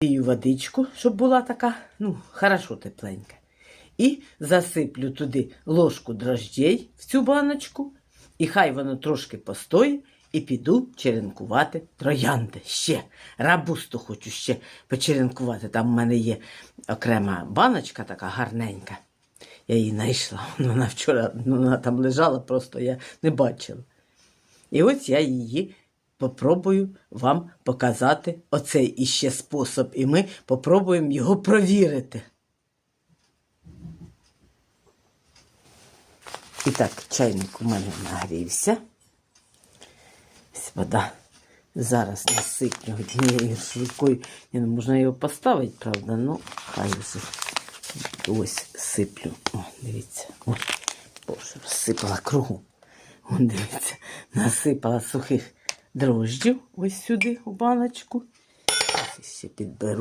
Пію водичку, щоб була така, ну, хорошо тепленька. І засиплю туди ложку дрождей в цю баночку, і хай воно трошки постоїть, і піду черенкувати троянди. Ще рабусту хочу ще почеренкувати. Там в мене є окрема баночка така гарненька. Я її знайшла. Вона вчора ну, вона там лежала, просто я не бачила. І ось я її попробую вам показати оцей іще спосіб, і ми попробуємо його провірити. І так, чайник у мене нагрівся. Ось вода. Зараз насиплю однією рукою. Ну, можна його поставити, правда, ну хай вже. Ось сиплю. О, дивіться. Ой, боже, розсипала кругом. О, дивіться, насипала сухих дрожджів ось сюди в баночку. Ось ще підберу.